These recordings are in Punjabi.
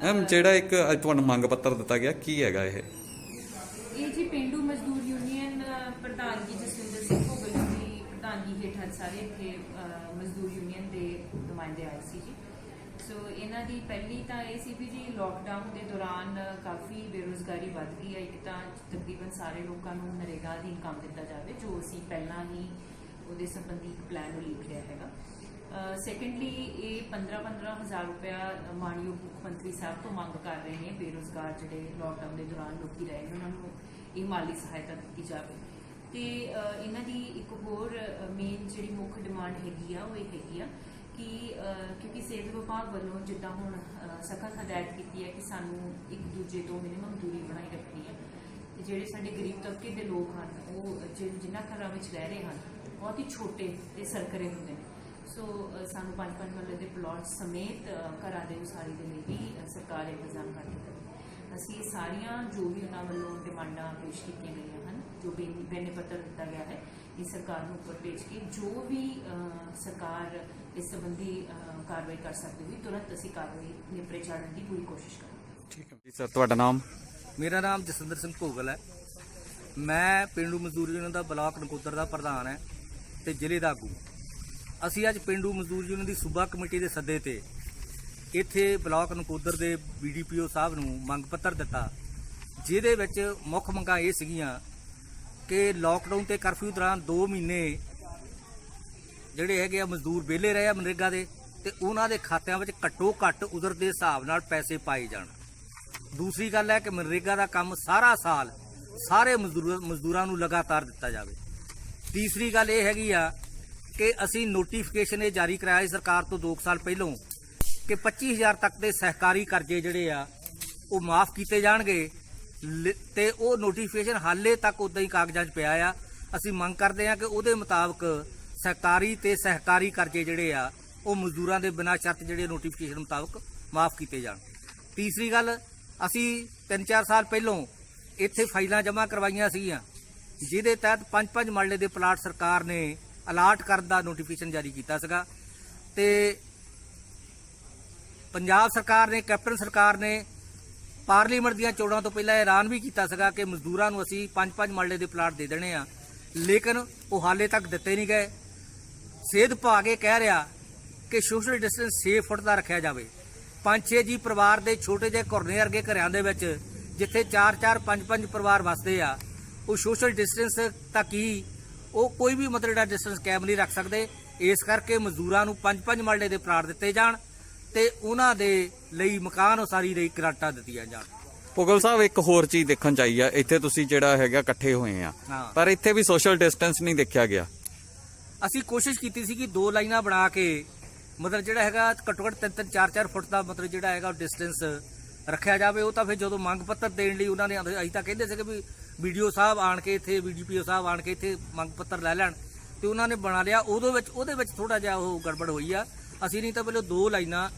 ਮੈਮ ਜਿਹੜਾ ਇੱਕ ਅੱਜ ਤੁਹਾਨੂੰ ਮੰਗ ਪੱਤਰ ਦਿੱਤਾ ਗਿਆ ਕੀ ਹੈਗਾ ਇਹ? ਇਹ ਜੀ ਪਿੰਡੂ ਮਜ਼ਦੂਰ ਯੂਨੀਅਨ ਪ੍ਰਧਾਨਗੀ ਜਸਵਿੰਦਰ ਸਿੰਘ ਭੋਗਲ ਦੀ ਪ੍ਰਧਾਨਗੀ ਹੇਠ ਅੱਜ ਸਾਰੇ ਇੱਥੇ ਮਜ਼ਦੂਰ ਯੂਨੀਅਨ ਦੇ ਨੁਮਾਇੰਦੇ ਆਏ ਸੀ ਜੀ। ਦੀ ਪਹਿਲੀ ਤਾਂ ਇਹ ਸੀ ਵੀ ਜੀ ਲੋਕਡਾਊਨ ਦੇ ਦੌਰਾਨ ਕਾਫੀ ਬੇਰੋਜ਼ਗਾਰੀ ਵੱਧ ਗਈ ਹੈ, ਇੱਕ ਤਾਂ ਤਕਰੀਬਨ ਸਾਰੇ ਲੋਕਾਂ ਨੂੰ ਨਰੇਗਾ ਦੀ ਇਨਕਮ ਦਿੱਤਾ ਜਾਵੇ, ਜੋ ਅਸੀਂ ਪਹਿਲਾਂ ਹੀ ਉਹਦੇ ਸੰਬੰਧੀ ਇੱਕ ਪਲਾਨ ਉਲੀਕ ਰਿਹਾ ਹੈਗਾ। ਸੈਕੰਡਲੀ ਇਹ 15-15 ਹਜ਼ਾਰ ਰੁਪਇਆ ਮਾਨਯੋਗ ਮੁੱਖ ਮੰਤਰੀ ਸਾਹਿਬ ਤੋਂ ਮੰਗ ਕਰ ਰਹੇ ਨੇ ਬੇਰੋਜ਼ਗਾਰ ਜਿਹੜੇ ਲੋਕਡਾਊਨ ਦੇ ਦੌਰਾਨ ਲੋਕੀ ਰਹੇ ਨੇ, ਉਹਨਾਂ ਨੂੰ ਇਹ ਮਾਲੀ ਸਹਾਇਤਾ ਦਿੱਤੀ ਜਾਵੇ। ਤੇ ਇਹਨਾਂ ਦੀ ਇੱਕ ਹੋਰ ਮੇਨ ਜਿਹੜੀ ਮੁੱਖ ਡਿਮਾਂਡ ਹੈਗੀ ਆ, ਉਹ ਇਹ ਹੈਗੀ ਆ ਕਿ ਕਿਉਂਕਿ ਸਿਹਤ ਵਿਭਾਗ ਵੱਲੋਂ ਜਿੱਦਾਂ ਹੁਣ ਸਖਤ ਹਦਾਇਤ ਕੀਤੀ ਹੈ ਕਿ ਸਾਨੂੰ ਇੱਕ ਦੂਜੇ ਤੋਂ ਮਿਨੀਮਮ ਦੂਰੀ ਬਣਾਈ ਰੱਖਣੀ ਹੈ। ਤੇ ਜਿਹੜੇ ਸਾਡੇ ਗਰੀਬ ਤਬਕੇ ਦੇ ਲੋਕ ਹਨ, ਉਹ ਜਿ- ਜਿਨ੍ਹਾਂ ਘਰਾਂ ਵਿੱਚ ਰਹਿ ਰਹੇ ਹਨ, ਬਹੁਤ ਹੀ ਛੋਟੇ ਤੇ ਸਰਕਰੇ ਹੁੰਦੇ ਨੇ। ਸੋ ਸਾਨੂੰ ਪੰਜ ਪੰਜ ਮਰਲੇ ਦੇ ਪਲਾਟ ਸਮੇਤ ਘਰਾਂ ਦੇ ਉਸਾਰੀ ਦੇ ਲਈ ਵੀ ਸਰਕਾਰ ਇੰਤਜ਼ਾਮ ਕਰਦੀ ਹੈ ਅਸੀਂ ਸਾਰੀਆਂ ਜੋ ਵੀ ਉਹਨਾਂ ਵੱਲੋਂ ਡਿਮਾਂਡਾਂ ਪੇਸ਼ ਕੀਤੀਆਂ ਗਈਆਂ ਹਨ ਜੋ ਵੀ ਬੇਨੇ ਪੱਤਰ ਦਿੱਤਾ ਗਿਆ ਹੈ ਇਹ ਸਰਕਾਰ ਨੂੰ ਉੱਪਰ ਭੇਜ ਕੇ ਜੋ ਵੀ ਸਰਕਾਰ ਇਸ ਸੰਬੰਧੀ ਕਾਰਵਾਈ ਕਰ ਸਕਦੀ ਹੋਈ ਤੁਰੰਤ ਅਸੀਂ ਕਾਰਵਾਈ ਨਿਪਰੇ ਚਾੜਨ ਦੀ ਪੂਰੀ ਕੋਸ਼ਿਸ਼ ਕਰਾਂਗੇ। ਠੀਕ ਹੈ। ਜੀ ਸਰ ਤੁਹਾਡਾ ਨਾਮ? ਮੇਰਾ ਨਾਮ ਜਸਵਿੰਦਰ ਸਿੰਘ ਭੋਗਲ ਹੈ। ਮੈਂ ਪਿੰਡੂ ਮਜ਼ਦੂਰ ਯੂਨੀਅਨ ਦਾ ਬਲਾਕ ਨਕੋਦਰ ਦਾ ਪ੍ਰਧਾਨ ਹੈ ਤੇ ਜ਼ਿਲ੍ਹੇ ਦਾ ਆਗੂ। ਅਸੀਂ ਅੱਜ ਪਿੰਡੂ ਮਜ਼ਦੂਰ ਯੂਨੀਅਨ ਦੀ ਸੂਬਾ ਕਮੇਟੀ ਦੇ ਸੱਦੇ ਤੇ ਇੱਥੇ ਬਲਾਕ ਨਕੋਦਰ ਦੇ ਬੀਡੀਪੀਓ ਸਾਹਿਬ ਨੂੰ ਮੰਗ ਪੱਤਰ ਦਿੱਤਾ, ਜਿਹਦੇ ਵਿੱਚ ਮੁੱਖ ਮੰਗਾਂ ਇਹ ਸੀਗੀਆਂ ਕਿ ਲੋਕਡਾਊਨ ਤੇ ਕਰਫਿਊ ਦੌਰਾਨ 2 ਮਹੀਨੇ ਜਿਹੜੇ ਹੈਗੇ ਆ ਮਜ਼ਦੂਰ ਵਿਹਲੇ ਰਹੇ ਆ ਮਨਰੇਗਾ ਦੇ ਤੇ ਉਹਨਾਂ ਦੇ ਖਾਤਿਆਂ ਵਿੱਚ ਘੱਟੋ ਘੱਟ ਉਧਰ ਦੇ ਹਿਸਾਬ ਨਾਲ ਪੈਸੇ ਪਾਏ ਜਾਣ। ਦੂਸਰੀ ਗੱਲ ਹੈ ਕਿ ਮਨਰੇਗਾ ਦਾ ਕੰਮ ਸਾਰਾ ਸਾਲ ਸਾਰੇ ਮਜ਼ਦੂਰ ਮਜ਼ਦੂਰਾਂ ਨੂੰ ਲਗਾਤਾਰ ਦਿੱਤਾ ਜਾਵੇ। ਤੀਸਰੀ ਗੱਲ ਇਹ ਹੈਗੀ ਆ ਕਿ ਅਸੀਂ ਨੋਟੀਫਿਕੇਸ਼ਨ ਇਹ ਜਾਰੀ ਕਰਾਇਆ ਸੀ ਸਰਕਾਰ ਤੋਂ 2 ਸਾਲ ਪਹਿਲਾਂ ਕਿ 25000 ਤੱਕ ਦੇ ਸਹਿਕਾਰੀ ਕਰਜ਼ੇ ਜਿਹੜੇ ਆ, ਉਹ ਮਾਫ ਕੀਤੇ ਜਾਣਗੇ। ਲ- ਤੇ ਉਹ ਨੋਟੀਫਿਕੇਸ਼ਨ ਹਾਲੇ ਤੱਕ ਉਦਾਂ ਹੀ ਕਾਗਜ਼ਾਂ 'ਚ ਪਿਆ ਆ। ਅਸੀਂ ਮੰਗ ਕਰਦੇ ਆ ਕਿ ਉਹਦੇ ਮੁਤਾਬਕ ਸਹਿਕਾਰੀ ਤੇ ਸਹਿਕਾਰੀ ਕਰਜ਼ੇ ਜਿਹੜੇ ਆ, ਉਹ ਮਜ਼ਦੂਰਾਂ ਦੇ ਬਿਨਾਂ ਸ਼ਰਤ ਜਿਹੜੇ ਨੋਟੀਫਿਕੇਸ਼ਨ ਮੁਤਾਬਕ ਮਾਫ ਕੀਤੇ ਜਾਣ। ਤੀਸਰੀ ਗੱਲ, ਅਸੀਂ 3-4 ਸਾਲ ਪਹਿਲਾਂ ਇੱਥੇ ਫਾਈਲਾਂ ਜਮ੍ਹਾਂ ਕਰਵਾਈਆਂ ਸੀਗੀਆਂ, ਜਿਹਦੇ ਤਹਿਤ 5-5 ਮਰਲੇ ਦੇ ਪਲਾਟ ਸਰਕਾਰ ਨੇ ਅਲਾਟ ਕਰਨ ਦਾ ਨੋਟੀਫਿਕੇਸ਼ਨ ਜਾਰੀ ਕੀਤਾ ਸੀਗਾ। ਤੇ ਪੰਜਾਬ ਸਰਕਾਰ ਨੇ, ਕੈਪਟਨ ਸਰਕਾਰ ਨੇ ਪਾਰਲੀਮੈਂਟ ਦੀਆਂ ਚੋਣਾਂ ਤੋਂ ਪਹਿਲਾਂ ਐਲਾਨ ਵੀ ਕੀਤਾ ਸੀਗਾ ਕਿ ਮਜ਼ਦੂਰਾਂ ਨੂੰ ਅਸੀਂ 5-5 ਮਰਲੇ ਦੇ ਪਲਾਟ ਦੇ ਦੇਣੇ ਆ। ਲੇਕਿਨ ਉਹ ਹਾਲੇ ਤੱਕ ਦਿੱਤੇ ਨਹੀਂ ਗਏ। ਸਿਹਤ ਵਿਭਾਗ ਇਹ ਕਹਿ ਰਿਹਾ ਕਿ ਸੋਸ਼ਲ ਡਿਸਟੈਂਸ 6 ਫੁੱਟ ਦਾ ਰੱਖਿਆ ਜਾਵੇ। ਪੰਜ ਛੇ ਜੀ ਪਰਿਵਾਰ ਦੇ ਛੋਟੇ ਜਿਹੇ ਘੁਰਨੇ ਵਰਗੇ ਘਰਿਆਂ ਦੇ ਵਿੱਚ, ਜਿੱਥੇ 4-4 5-5 ਪਰਿਵਾਰ ਵਸਦੇ ਆ, ਉਹ ਸੋਸ਼ਲ ਡਿਸਟੈਂਸ ਤੱਕ ਹੀ ਉਹ ਕੋਈ ਵੀ ਮਤਲਬ ਜਿਹੜਾ ਡਿਸਟੈਂਸ ਕਾਇਮ ਨਹੀਂ ਰੱਖ ਸਕਦੇ। ਇਸ ਕਰਕੇ ਮਜ਼ਦੂਰਾਂ ਨੂੰ 5-5 ਮਰਲੇ ਦੇ ਪਲਾਟ ਦਿੱਤੇ ਜਾਣ। ਤੇ ਉਹਨਾਂ ਦੇ ਲਈ ਮਕਾਨ ਉਸਾਰੀ ਲਈ ਗਰਾਂਟਾਂ ਦਿੱਤੀਆਂ ਜਾਣ। ਪੁਗਲ ਸਾਹਿਬ ਇੱਕ ਹੋਰ ਚੀਜ਼ ਦੇਖਣ ਚ ਆਈ ਆ। ਇੱਥੇ ਤੁਸੀਂ ਜਿਹੜਾ ਹੈਗਾ ਇਕੱਠੇ ਹੋਏ ਆ। ਹਾਂ। ਪਰ ਇੱਥੇ ਵੀ ਸੋਸ਼ਲ ਡਿਸਟੈਂਸ ਨਹੀਂ ਦੇਖਿਆ ਗਿਆ। ਅਸੀਂ ਕੋਸ਼ਿਸ਼ ਕੀਤੀ ਸੀ ਕਿ ਦੋ ਲਾਈਨਾਂ ਬਣਾ ਕੇ ਮਤਲਬ ਜਿਹੜਾ ਹੈਗਾ ਘੱਟੋ ਘੱਟ ਤਿੰਨ ਤਿੰਨ ਚਾਰ ਚਾਰ ਫੁੱਟ ਦਾ ਮਤਲਬ ਜਿਹੜਾ ਹੈਗਾ ਡਿਸਟੈਂਸ ਰੱਖਿਆ ਜਾਵੇ। ਉਹ ਤਾਂ ਫਿਰ ਜਦੋਂ ਮੰਗ ਪੱਤਰ ਦੇਣ ਲਈ ਉਹਨਾਂ ਨੇ ਅਸੀਂ ਤਾਂ ਕਹਿੰਦੇ ਸੀਗੇ ਵੀ ਵੀਡੀਓ ਸਾਹਿਬ ਆਣ ਕੇ ਇੱਥੇ ਵੀਡੀਪੀਓ ਸਾਹਿਬ ਆਣ ਕੇ ਇੱਥੇ ਮੰਗ ਪੱਤਰ ਲੈ ਲੈਣ। ਤੇ ਉਹਨਾਂ ਨੇ ਬਣਾ ਲਿਆ। ਉਹਦੇ ਵਿੱਚ ਉਹਦੇ ਵਿੱਚ ਥੋੜਾ ਜਿਹਾ ਉਹ ਗੜਬੜ ਹੋਈ ਆ। ਅਸੀਂ ਨਹੀਂ ਤਾਂ ਪਹਿਲਾਂ ਦੋ ਲਾਈਨਾਂ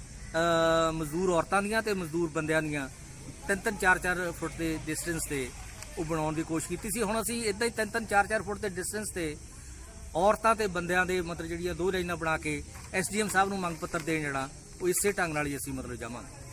ਮਜ਼ਦੂਰ ਔਰਤਾਂ ਦੀਆਂ ਤੇ ਮਜ਼ਦੂਰ ਬੰਦਿਆਂ ਦੀਆਂ। ਤਿੰਨ ਤਿੰਨ, ਚਾਰ ਚਾਰ ਫੁੱਟ ਦੇ ਡਿਸਟੈਂਸ ਤੇ ਉਹ ਬਣਾਉਣ ਦੀ ਕੋਸ਼ਿਸ਼ ਕੀਤੀ ਸੀ। ਹੁਣ ਅਸੀਂ ਇਦਾਂ ਹੀ ਤਿੰਨ ਤਿੰਨ, ਚਾਰ ਚਾਰ ਫੁੱਟ ਦੇ ਡਿਸਟੈਂਸ ਤੇ ਔਰਤਾਂ ਤੇ ਬੰਦਿਆਂ ਦੇ ਮਤਲਬ ਜਿਹੜੀਆਂ ਦੋ ਲਾਈਨਾਂ ਬਣਾ ਕੇ ਐਸਡੀਐਮ ਸਾਹਿਬ ਨੂੰ ਮੰਗ ਪੱਤਰ ਦੇਣ ਜਿਹੜਾ ਉਹ ਇਸੇ ਢੰਗ ਨਾਲ ਹੀ ਅਸੀਂ ਮਤਲਬ ਜਾਵਾਂਗੇ।